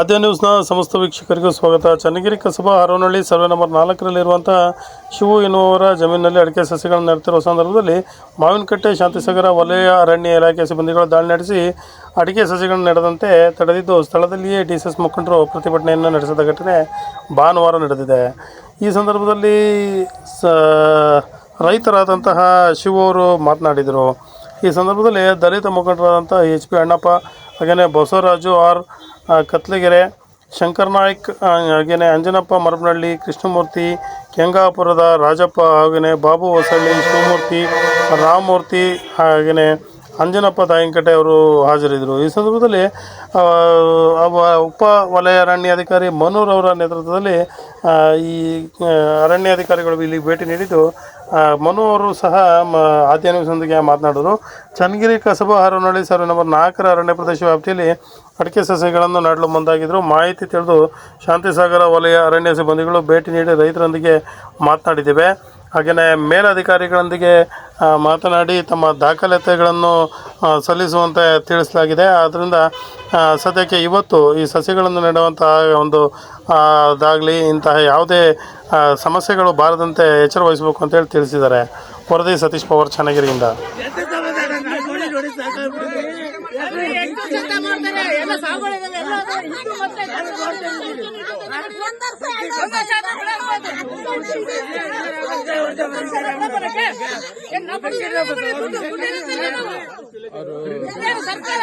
ಆದ್ಯ ನ್ಯೂಸ್ನ ಸಮಸ್ತ ವೀಕ್ಷಕರಿಗೂ ಸ್ವಾಗತ. ಚನ್ನಗಿರಿ ಕಸಬಾ ಹರವನಹಳ್ಳಿ ಸರ್ವೆ ನಂಬರ್ ನಾಲ್ಕರಲ್ಲಿರುವಂಥ ಶಿವು ಎನ್ನುವವರ ಜಮೀನಿನಲ್ಲಿ ಅಡಿಕೆ ಸಸಿಗಳನ್ನು ನೆಡ್ತಿರುವ ಸಂದರ್ಭದಲ್ಲಿ ಮಾವಿನಕಟ್ಟೆ, ಶಾಂತಿಸಾಗರ, ವಲಯ, ಅರಣ್ಯ ಇಲಾಖೆ ಸಿಬ್ಬಂದಿಗಳು ದಾಳಿ ನಡೆಸಿ ಅಡಿಕೆ ಸಸಿಗಳನ್ನು ನೆಡದಂತೆ ತಡೆದಿದ್ದು ಸ್ಥಳದಲ್ಲಿಯೇ ಡಿ ಎಸ್ ಪ್ರತಿಭಟನೆಯನ್ನು ನಡೆಸಿದ ಘಟನೆ ಭಾನುವಾರ ನಡೆದಿದೆ. ಈ ಸಂದರ್ಭದಲ್ಲಿ ಸ, ರೈತರಾದಂತಹ ಶಿವು ಅವರು ಮಾತನಾಡಿದರು. ಈ ಸಂದರ್ಭದಲ್ಲಿ ದಲಿತ ಮುಖಂಡರಾದಂಥ ಎಚ್ ಪಿ ಅಣ್ಣಪ್ಪ ಹಾಗೆಯೇ ಬಸವರಾಜು ಆರ್ ಕತ್ಲಗೆರೆ ಶಂಕರ್ ನಾಯ್ಕ್ ಹಾಗೆಯೇ ಅಂಜನಪ್ಪ ಮರಬನಹಳ್ಳಿ ಕೃಷ್ಣಮೂರ್ತಿ, ಕೆಂಗಾಪುರದ ರಾಜಪ್ಪ, ಹಾಗೆಯೇ ಬಾಬು ಹೊಸಳ್ಳಿ, ಶಿವಮೂರ್ತಿ, ರಾಮಮೂರ್ತಿ, ಹಾಗೆಯೇ ಅಂಜನಪ್ಪ ತಾಯಂಕಟೆ ಅವರು ಹಾಜರಿದ್ದರು. ಈ ಸಂದರ್ಭದಲ್ಲಿ ಉಪ ವಲಯ ಅರಣ್ಯಾಧಿಕಾರಿ ಮನೋರ್ ಅವರ ನೇತೃತ್ವದಲ್ಲಿ ಈ ಅರಣ್ಯಾಧಿಕಾರಿಗಳು ಇಲ್ಲಿ ಭೇಟಿ ನೀಡಿದ್ದು ಮನು ಅವರು ಸಹ, ಮ ಆದ್ಯ ನ್ಯೂಸ್ನೊಂದಿಗೆ ಮಾತನಾಡಿದರು. ಚನ್ನಗಿರಿ ಕಸಬಾ ಹರನಹಳ್ಳಿ ಸರ್ವೆ ನಂಬರ್ ನಾಲ್ಕರ ಅರಣ್ಯ ಪ್ರದೇಶ ವ್ಯಾಪ್ತಿಯಲ್ಲಿ ಅಡಿಕೆ ಸಸ್ಯಗಳನ್ನು ನೆಡಲು ಮುಂದಾಗಿದ್ದರು ಮಾಹಿತಿ ತಿಳಿದು ಶಾಂತಿಸಾಗರ ವಲಯ ಅರಣ್ಯ ಸಿಬ್ಬಂದಿಗಳು ಭೇಟಿ ನೀಡಿ ರೈತರೊಂದಿಗೆ ಮಾತನಾಡಿದ್ದೇವೆ. ಹಾಗೆಯೇ ಮೇಲಧಿಕಾರಿಗಳೊಂದಿಗೆ ಮಾತನಾಡಿ ತಮ್ಮ ದಾಖಲಾತಿಗಳನ್ನು ಸಲ್ಲಿಸುವಂತೆ ತಿಳಿಸಲಾಗಿದೆ. ಆದ್ದರಿಂದ ಸದ್ಯಕ್ಕೆ ಇವತ್ತು ಈ ಸಸಿಗಳನ್ನು ನೆಡುವಂತಹ ಒಂದು ಅದಾಗಲಿ ದಾಗಲಿ ಇಂತಹ ಯಾವುದೇ ಸಮಸ್ಯೆಗಳು ಬಾರದಂತೆ ಎಚ್ಚರ ವಹಿಸಬೇಕು ಅಂತೇಳಿ ತಿಳಿಸಿದ್ದಾರೆ. ವರದಿ ಸತೀಶ್ ಪವಾರ್, ಚನ್ನಗಿರಿಯಿಂದ. ಏನು ಸರ್ಕಾರ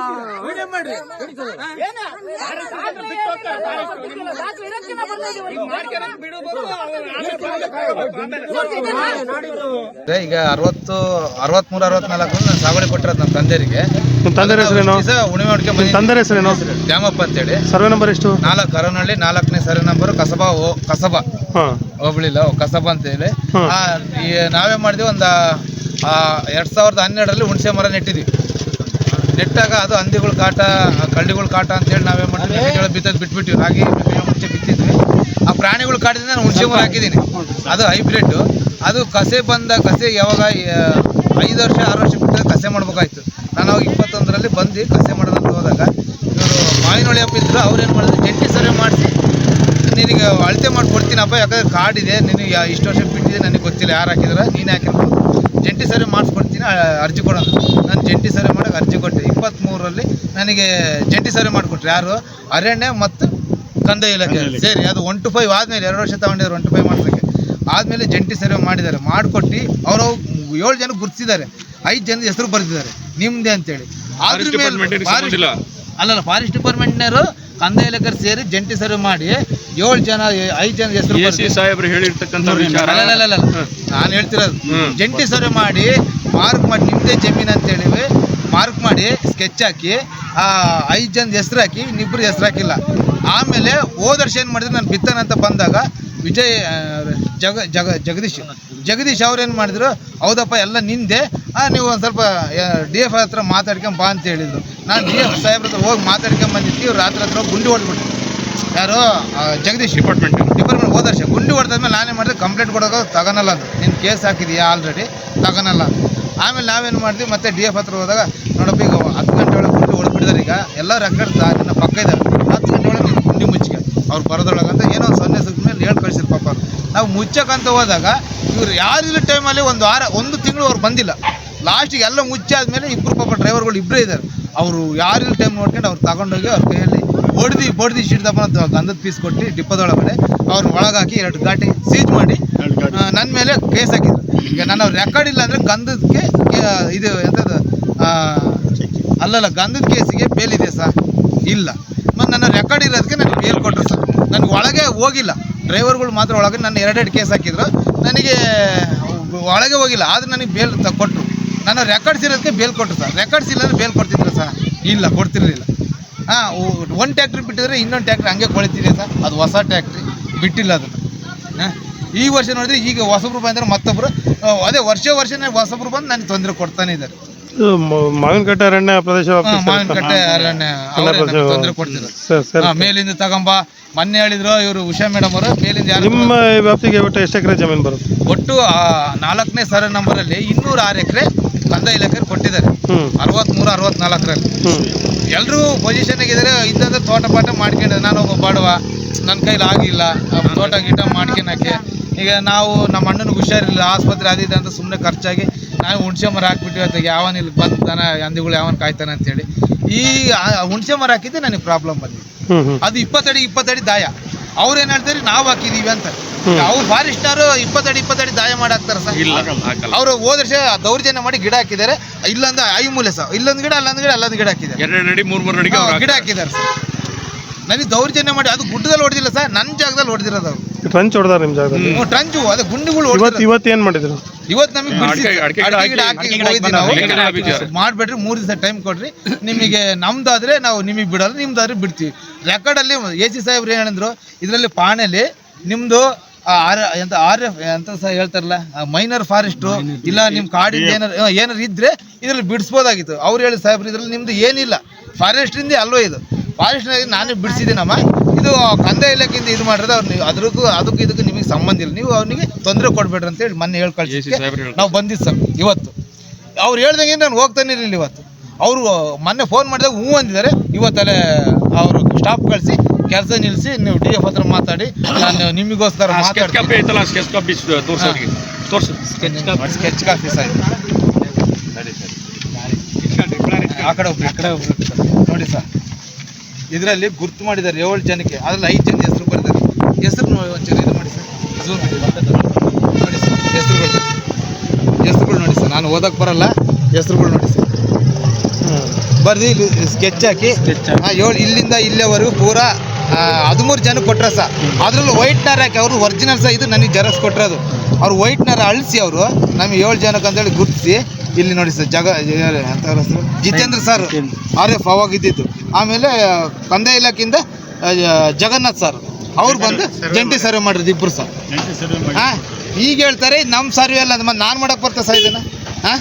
ಇದೆ. ಈಗ ಅರವತ್ತು ಅರವತ್ಮೂರು ಅರವತ್ನಾಲ್ಕು ನಾನು ಸಾಗುವಳಿ ಕೊಟ್ಟಿರೋದು ನಮ್ಮ ತಂದೆರಿಗೆ ತಂದೆ ಹೆಸರೇನು ಉಣಿಮೆ ಹೊಡ್ಕೊಂಡ್ ತಂದೆ ಹೆಸರೇನು ದ್ಯಾಮಪ್ಪ ಅಂತೇಳಿ ಸರ್ವೆ ನಂಬರ್ ಎಷ್ಟು ನಾಲ್ಕು ಅರವನಹಳ್ಳಿ ನಾಲ್ಕನೇ ಸರ್ವೆ ನಂಬರ್ ಕಸಬಾ ಓ ಕಸಬಾ ಹಾಂ ಹೋಬಳಿಲ್ಲ ಓ ಕಸಬಾ. ಆ, ಈ ನಾವೇ ಮಾಡಿದ್ವಿ ಒಂದು ಎರಡ್ ಸಾವಿರದ ಹನ್ನೆರಡರಲ್ಲಿ ಹುಣಸೆ ಮರ ನೆಟ್ಟಿದ್ವಿ ನೆಟ್ಟಾಗ ಅದು ಹಂದಿಗಳ ಕಾಟ ಕಳ್ಳಿಗಳ ಕಾಟ ಅಂತೇಳಿ ನಾವೇ ಮಾಡಿದ್ವಿ ಮೆಕ್ಕೆಜೋಳ ಬಿತ್ತದ್ ಬಿಟ್ಬಿಟ್ಟಿವಿ ರಾಗಿ ಮುಂಚೆ ಬಿತ್ತಿದ್ವಿ. ಆ ಪ್ರಾಣಿಗಳ ಕಾಟದಿಂದ ನಾನು ಹುಣಸೆ ಮೂರು ಹಾಕಿದ್ದೀನಿ. ಅದು ಹೈಬ್ರಿಡ್. ಅದು ಕಸೆ ಬಂದ ಕಸೆ ಯಾವಾಗ ಐದು ವರ್ಷ ಆರು ವರ್ಷ ಬಿಟ್ಟಾಗ ಕಸೆ ಮಾಡ್ಬೇಕಾಯ್ತು. ನಾನು ಅವಾಗ ಇಪ್ಪತ್ತೊಂದರಲ್ಲಿ ಬಂದು ಕಸೆ ಮಾಡೋದಂತ ಹೋದಾಗ ಇವರು ಮಾವಿನೊಳಿ ಹಬ್ಬ ಇದ್ರು ಅವ್ರು ಏನು ಮಾಡಿದ್ರು ಜಂಟಿ ಸರ್ವೆ ಮಾಡಿಸಿ. ನಿನಗೆ ಅಳತೆ ಮಾಡಿ ಕೊಡ್ತೀನಪ್ಪ ಯಾಕಂದ್ರೆ ಕಾಡಿದೆ. ನಿನಗೆ ಇಷ್ಟು ವರ್ಷ ಬಿಟ್ಟಿದೆ ನನಗೆ ಗೊತ್ತಿಲ್ಲ. ಯಾರು ಹಾಕಿದ್ರೆ ನೀನು ಹಾಕಿರ್ಬೋದು. ಅರ್ಜಿ ಕೊಡೋಣ. ನಾನು ಜಂಟಿ ಸರ್ವೆ ಮಾಡೋಕೆ ಅರ್ಜಿ ಕೊಟ್ಟೆ ಇಪ್ಪತ್ತ್ಮೂರರಲ್ಲಿ ನನಗೆ ಜಂಟಿ ಸರ್ವೆ ಮಾಡಿಕೊಟ್ರು. ಯಾರು? ಅರಣ್ಯ ಮತ್ತು ಕಂದಾಯ ಇಲಾಖೆ. ಸರಿ ಅದು ಒನ್ ಟು ಫೈವ್ ಆದಮೇಲೆ ಎರಡು ವರ್ಷ ತಗೊಂಡಿದ್ದಾರೆ ಒನ್ ಟು ಫೈವ್ ಮಾಡೋದಕ್ಕೆ ಆದಮೇಲೆ ಜಂಟಿ ಸರ್ವೆ ಮಾಡಿದ್ದಾರೆ. ಮಾಡಿಕೊಟ್ಟು ಅವರು ಏಳು ಜನ ಗುರ್ತಿಸಿದ್ದಾರೆ ಐದು ಜನ ಹೆಸರು ಬರೆದಿದ್ದಾರೆ. ನಿಮ್ಮದೇ ಅಂತೇಳಿ. ಅಲ್ಲಲ್ಲ ಫಾರೆಸ್ಟ್ ಡಿಪಾರ್ಟ್ಮೆಂಟ್ನವರು ಕಂದಾಯ ಇಲಾಖೆ ಸೇರಿ ಜಂಟಿ ಸರ್ವೆ ಮಾಡಿ ಏಳು ಜನ ಐದು ಜನ ಹೆಸರು ಸಾಹೇಬರು ಹೇಳಿರ್ತಕ್ಕಂಥ ನಾನು ಹೇಳ್ತಿರೋದು. ಜಂಟಿ ಸರ್ವೆ ಮಾಡಿ ಮಾರ್ಕ್ ಮಾಡಿ ನಿಮ್ಮದೇ ಜಮೀನು ಅಂತ ಹೇಳಿವಿ. ಮಾರ್ಕ್ ಮಾಡಿ ಸ್ಕೆಚ್ ಹಾಕಿ ಆ ಐದು ಜನ ಹೆಸರು ಹಾಕಿ ಇನ್ನಿಬ್ರು ಹೆಸರು ಹಾಕಿಲ್ಲ. ಆಮೇಲೆ ಹೋದ ವರ್ಷ ಏನು ಮಾಡಿದ್ರು, ನಾನು ಬಿತ್ತನ ಅಂತ ಬಂದಾಗ ವಿಜಯ್ ಜಗ ಜಗ, ಜಗದೀಶ್ ಜಗದೀಶ್ ಏನು ಮಾಡಿದ್ರು, ಹೌದಪ್ಪ, ಎಲ್ಲ ನಿಂದೆ ನೀವು ಒಂದು ಸ್ವಲ್ಪ ಡಿ ಎಫ್ ಹತ್ರ ಮಾತಾಡ್ಕೊಂಡ್ ಬಾ ಅಂತ ಹೇಳಿದ್ರು. ನಾನು ಡಿ ಎಫ್ ಸಾಹೇಬ್ರ ಹತ್ರ ಹೋಗಿ ಮಾತಾಡ್ಕೊಂಡು ಬಂದಿದ್ದೀವಿ ಇವ್ರು ರಾತ್ರಿ ಹತ್ರ ಗುಂಡಿ ಹೊಡೆದ್ಬಿಟ್ಟು ಯಾರು? ಜಗದೀಶ್ ಡಿಪಾರ್ಟ್ಮೆಂಟ್ ಡಿಪಾರ್ಟ್ಮೆಂಟ್ ಹೋದ ಗುಂಡಿ ಹೊಡೆದಾದ್ಮೇಲೆ ನಾನೇ ಮಾಡಿದೆ ಕಂಪ್ಲೇಂಟ್ ಕೊಡೋಕೆ ತಗೊಳಲ್ಲ ಅದು. ನಿನ್ನ ಕೇಸ್ ಹಾಕಿದೀಯಾ ಆಲ್ರೆಡಿ ತಗೊಳಲ್ಲ ಆಮೇಲೆ ನಾವೇನು ಮಾಡಿದ್ವಿ, ಮತ್ತೆ ಡಿ ಎಫ್ ಹತ್ರ ಹೋದಾಗ, ನೋಡಪ್ಪ, ಈಗ ಹತ್ತು ಗಂಟೆ ಒಳಗೆ ಗುಂಡಿ ಹೊಡೆದ್ಬಿಟ್ಟಿದ್ದಾರೆ ಈಗ, ಎಲ್ಲ ರೆಕಾರ್ಡ್ ನನ್ನ ಪಕ್ಕ ಗಂಟೆ ನೀನು ಗುಂಡಿ ಮುಚ್ಚಿಗೆ. ಅವ್ರು ಬರೋದ್ರೊಳಗಂತ ಏನೋ ಒಂದು ಸೊನ್ನೆ ಸುತ್ತ ಮೇಲೆ ಹೇಳಿ ಕಳಿಸಿದ್ರು ಪಾಪ ಅವ್ರು. ನಾವು ಮುಚ್ಚಕ್ಕಂತ ಹೋದಾಗ ಇವ್ರು ಯಾರಿಲ್ಲ ಟೈಮಲ್ಲಿ ಒಂದು ವಾರ ಒಂದು ತಿಂಗಳು ಅವ್ರು ಬಂದಿಲ್ಲ. ಲಾಸ್ಟಿಗೆ ಎಲ್ಲ ಮುಚ್ಚಾದ್ಮೇಲೆ ಇಬ್ಬರು ಪಾಪ ಡ್ರೈವರ್ಗಳು ಇಬ್ಬರೇ ಇದ್ದಾರೆ ಅವರು ಯಾರಿಲ್ಲ ಟೈಮ್ ನೋಡ್ಕೊಂಡು ಅವ್ರು ತಗೊಂಡೋಗಿ ಅವ್ರ ಕೈಯಲ್ಲಿ ಬಡ್ದು ಸಿಡ್ದಪ್ಪ ಅಂತ ಗಂಧದ ಪೀಸ್ ಕೊಟ್ಟು ಡಿಪ್ಪದೊಳಗಡೆ ಅವ್ರನ್ನ ಒಳಗಾಕಿ ಎರಡು ಗಾಟಿ ಸೀಜ್ ಮಾಡಿ ನನ್ನ ಮೇಲೆ ಕೇಸ್ ಹಾಕಿದ್ರು. ಈಗ ನನ್ನ ರೆಕಾರ್ಡ್ ಇಲ್ಲ ಅಂದರೆ ಗಂಧದಕ್ಕೆ ಇದು ಎಂಥದ್ದು ಅಲ್ಲಲ್ಲ ಗಂಧದ ಕೇಸಿಗೆ ಬೇಲಿದೆ ಇದೆ ಸರ್? ಇಲ್ಲ. ಮತ್ತು ನನ್ನ ರೆಕಾರ್ಡ್ ಇರೋದಕ್ಕೆ ನನಗೆ ಬೇಲ್ ಕೊಟ್ಟರು ಸರ್. ನನಗೆ ಒಳಗೆ ಹೋಗಿಲ್ಲ. ಡ್ರೈವರ್ಗಳು ಮಾತ್ರ ಒಳಗೆ ನನ್ನ ಎರಡೆರಡು ಕೇಸ್ ಹಾಕಿದ್ರು. ನನಗೆ ಒಳಗೆ ಹೋಗಿಲ್ಲ. ಆದ್ರೆ ನನಗೆ ಬೇಲ್ ತ ಕೊಟ್ಟರು ನನ್ನ ರೆಕಾರ್ಡ್ಸ್ ಇರೋದಕ್ಕೆ ಬೇಲ್ ಕೊಟ್ಟರು ಸರ್. ರೆಕಾರ್ಡ್ಸ್ ಇಲ್ಲಾಂದ್ರೆ ಬೇಲ್ ಕೊಡ್ತಿದ್ರು ಸರ್. ಇಲ್ಲ, ಕೊಡ್ತಿರಲಿಲ್ಲ. ಹಾಂ ಒಂದು ಟ್ಯಾಕ್ಟ್ರಿ ಬಿಟ್ಟಿದ್ರೆ ಇನ್ನೊಂದು ಟ್ಯಾಕ್ಟ್ರಿ ಹಂಗೆ ಕೊಳಿತಿದೆ ಸರ್. ಅದು ಹೊಸ ಟ್ಯಾಕ್ಟ್ರಿ ಬಿಟ್ಟಿಲ್ಲ ಅದು ಹಾಂ, ಈ ವರ್ಷ ನೋಡಿದ್ರೆ ಈಗ ಹೊಸಬ್ರು ಬಂದರೆ ಮತ್ತೊಬ್ಬರು ಅದೇ ವರ್ಷ ವರ್ಷನೇ ಹೊಸಬ್ರು ಬಂದು ನನಗೆ ತೊಂದರೆ ಕೊಡ್ತಾನೆ ಇದ್ದಾರೆ. ಮಾವಿನಕಟ್ಟೆ ಅರಣ್ಯ ಪ್ರದೇಶ ಮಾವಿನಕಟ್ಟೆ ಅರಣ್ಯ ಅವರೇ ನಮ್ಗೆ ತೊಂದರೆ ಕೊಡ್ತಿದ್ದಾರೆ ಸರ್ ಸರ್ ಹಾ, ಮೇಲಿಂದ ತಗೊಂಬ. ಮೊನ್ನೆ ಹೇಳಿದ್ರು ಇವರು ಉಷಾ ಮೇಡಮ್ ಅವರು ಮೇಲಿಂದ ಯಾರು ನಿಮ್ಮ ವ್ಯಾಪ್ತಿಗೆ ಒಟ್ಟು ಎಷ್ಟು ಎಕರೆ ಜಮೀನು ಬರುತ್ತೆ? ಒಟ್ಟು ಆ, ನಾಲ್ಕನೇ ಸರ ನಂಬರಲ್ಲಿ ಇನ್ನೂರ ಆರು ಎಕರೆ ಕಂದಾಯ ಇಲಾಖೆ ಕೊಟ್ಟಿದ್ದಾರೆ. ಹ್ಞೂ ಅರವತ್ತ್ಮೂರು ಅರವತ್ನಾಲ್ಕರಲ್ಲಿ. ಹ್ಞೂ ಎಲ್ಲರೂ ಪೊಸಿಷನ್ಗಿದ್ದಾರೆ ಇದ್ದಂದ್ರೆ ತೋಟ ಪಾಠ ಮಾಡ್ಕೊಂಡು ನಾನು ಒಬ್ಬ ಬಡವ ನನ್ನ ಕೈಲಿ ಆಗಿಲ್ಲ ಆ, ತೋಟ ಗೀಟ ಮಾಡ್ಕೊಳಕ್ಕೆ ಈಗ ನಾವು ನಮ್ಮ ಅಣ್ಣನಿಗೆ ಹುಷಾರಿಲ್ಲ ಆಸ್ಪತ್ರೆ ಅದು ಇದು ಅಂತ ಸುಮ್ಮನೆ ಖರ್ಚಾಗಿ ನಾವು ಹುಣಸೆ ಮರ ಹಾಕ್ಬಿಟ್ಟಿವಿ ಅದಕ್ಕೆ ಯಾವನ್ ಇಲ್ಲಿ ಬಂದು ದನ ಹಂದಿಗಳು ಯಾವನ್ ಕಾಯ್ತಾನೆ ಅಂತೇಳಿ. ಈ ಹುಣ್ಸೆ ಮರ ಹಾಕಿದ್ದೆ ನನಗೆ ಪ್ರಾಬ್ಲಮ್ ಬಂದಿದೆ ಅದು ಇಪ್ಪತ್ತಡಿ ಇಪ್ಪತ್ತಡಿ ದಾಯ. ಅವ್ರು ಏನ್ ಹೇಳ್ತಾರೆ ನಾವು ಹಾಕಿದೀವಿ ಅಂತ. ಅವ್ರು ಅವ್ರು ಫಾರೆಸ್ಟ್ನವರು ಇಪ್ಪತ್ತಡಿ ಇಪ್ಪತ್ತಡಿ ದಾಯ ಮಾಡಿ ಹಾಕ್ತಾರೆ ಸರ್ ಅವರು ಹೋದ ವರ್ಷ ದೌರ್ಜನ್ಯ ಮಾಡಿ ಗಿಡ ಹಾಕಿದ್ದಾರೆ. ಇಲ್ಲಂದ ಐ ಮೂಲೆ ಸರ್. ಇಲ್ಲೊಂದು ಗಿಡ ಅಲ್ಲೊಂದು ಗಿಡ ಅಲ್ಲೊಂದು ಗಿಡ ಹಾಕಿದ್ದಾರೆ. ಎರಡು ಅಡಿ ಮೂರ್ ಮೂರು ಅಡಿಗೆ ಹಾ, ಗಿಡ ಹಾಕಿದ್ದಾರೆ ಸರ್. ನನಗೆ ದೌರ್ಜನ್ಯ ಮಾಡಿ ಅದು ಗುಡ್ಡದಲ್ಲಿ ಹೊಡೆದಿಲ್ಲ ಸರ್. ನನ್ನ ಜಾಗದಲ್ಲಿ ಹೊಡೆದಿರೋದು ಅವರು. ಟ್ರಂಚ್ ಹೊಡೆದಾರ ನಿಮ್ಮ ಜಾಗದಲ್ಲಿ? ಟ್ರಂಚು ಅದೇ ಗುಂಡುಗಳು ಇವತ್ತು ಇವತ್ತು ಏನು ಮಾಡಿದ್ರು? ಇವತ್ತು ನಮಗೆ ಮಾಡ್ಬಿಡ್ರಿ ಮೂರು ದಿವಸ ಟೈಮ್ ಕೊಡ್ರಿ ನಿಮಗೆ ನಮ್ದಾದ್ರೆ ನಾವು ನಿಮಗೆ ಬಿಡಲ್ಲ ನಿಮ್ದಾದ್ರೆ ಬಿಡ್ತೀವಿ. ರೆಕಾರ್ಡಲ್ಲಿ ಎ ಸಿ ಸಾಹೇಬ್ರು ಏನಂದ್ರು ಇದರಲ್ಲಿ ಪಾಣೆಲಿ ನಿಮ್ದು ಆ ಆರ್ ಎಂತ ಆರ್ ಎಫ್ ಎಂತ ಸಹ ಹೇಳ್ತಾರಲ್ಲ ಮೈನರ್ ಫಾರೆಸ್ಟು ಇಲ್ಲ ನಿಮ್ಮ ಕಾಡಿಂದ ಏನಾರು ಏನಾರು ಇದ್ರೆ ಇದ್ರಲ್ಲಿ ಬಿಡಿಸ್ಬೋದಾಗಿತ್ತು. ಅವ್ರು ಹೇಳಿ ಸಾಹೇಬ್ರು ಇದ್ರಲ್ಲಿ ನಿಮ್ದು ಏನಿಲ್ಲ. ಫಾರೆಸ್ಟಿಂದ ಅಲ್ವೋ ಇದು. ಫಾರೆಸ್ಟ್ ನಾನೇ ಬಿಡಿಸಿದ್ದೀನಮ್ಮ. ಇದು ಕಂದೆ ಇಲಾಖೆಯಿಂದ ಇದು ಮಾಡಿರೋದು ಅವ್ರು ಅದಕ್ಕೂ ಅದಕ್ಕೂ ಇದಕ್ಕೂ ನಿಮಗೆ ಸಂಬಂಧ ಇಲ್ಲ. ನೀವು ಅವನಿಗೆ ತೊಂದರೆ ಕೊಡಬೇಡ್ರಿ ಅಂತೇಳಿ ಮೊನ್ನೆ ಹೇಳಿ ಮೊನ್ನೆ ಸಾಹೇಬ್ರು ನಾವು ಬಂದಿದ್ದು ಸರ್ ಇವತ್ತು. ಅವ್ರು ಹೇಳ್ದಂಗೆ ನಾನು ಹೋಗ್ತಾನೆ ಇರಲಿಲ್ಲ ಇವತ್ತು. ಅವರು ಮೊನ್ನೆ ಫೋನ್ ಮಾಡಿದಾಗ ಹ್ಞೂ ಅಂದಿದ್ದಾರೆ. ಇವತ್ತಲ್ಲೇ ಅವರು ಸ್ಟಾಫ್ ಕಳಿಸಿ ಕೆಲಸ ನಿಲ್ಲಿಸಿ ನೀವು ಡಿ ಎಫ್ ಹತ್ರ ಮಾತಾಡಿ ನಾನು ನಿಮಗೋಸ್ಕರ ಸ್ಕೆಚ್ ಕಾಪಿ ಸರ್. ಆ ಕಡೆ ಒಬ್ರು, ಈ ಕಡೆ ಒಬ್ರು ನೋಡಿ ಸರ್. ಇದರಲ್ಲಿ ಗುರ್ತು ಮಾಡಿದ್ದಾರೆ ಏಳು ಜನಕ್ಕೆ. ಅದ್ರಲ್ಲಿ ಐದು ಜನ ಹೆಸರು ಬರೆದಿದ್ದಾರೆ. ಹೆಸರು ನೋಡಿ ಒಂಚೂರು ಇದು ಸರ್ ನೋಡಿ ಸರ್ ಹೆಸರುಗಳು. ಹೆಸರುಗಳು ನೋಡಿ ಸರ್ ನಾನು ಓದಕ್ಕೆ ಬರಲ್ಲ. ಹೆಸರುಗಳು ನೋಡಿ ಸರ್. ಬರ್ದು ಇಲ್ಲಿ ಸ್ಕೆಚ್ ಹಾಕಿ. ಹಾ, ಏಳು ಇಲ್ಲಿಂದ ಇಲ್ಲಿವರೆಗೂ ಪೂರಾ ಹದಿಮೂರು ಜನ ಕೊಟ್ಟರೆ ಸರ್ ಅದರಲ್ಲೂ ವೈಟ್ನರ್ ಹಾಕಿ ಅವರು ಒರಿಜಿನಲ್ ಸಹ ಇದು ನನಗೆ ಜೆರಾಕ್ಸ್ ಕೊಟ್ಟಿರೋದು ಅವ್ರು ವೈಟ್ನರ್ ಅಳಿಸಿ ಅವರು ನಮಗೆ ಏಳು ಜನಕ್ಕೆ ಅಂತೇಳಿ ಗುರುತಿಸಿ ಇಲ್ಲಿ ನೋಡಿ ಸರ್ ಜಗ ಅಂತ ಹೆಸರು? ಜಿತೇಂದ್ರ ಸರ್ ಆರ್ ಎಫ್ ಅವಾಗ ಆಮೇಲೆ ಕಂದಾಯ ಇಲಾಖೆಯಿಂದ ಜಗನ್ನಾಥ್ ಸರ್. ಅವ್ರು ಬಂದು ಜಂಟಿ ಸರ್ವೆ ಮಾಡಿರೋದು ಇಬ್ಬರು ಸರ್ ಹಾಂ ಈಗ ಹೇಳ್ತಾರೆ ನಮ್ಮ ಸರ್ವೆ ಅಲ್ಲ ನಾನು ಮಾಡಕ್ಕೆ ಬರ್ತಾ ಸರ್ ಇದನ್ನು. ಹಾಂ?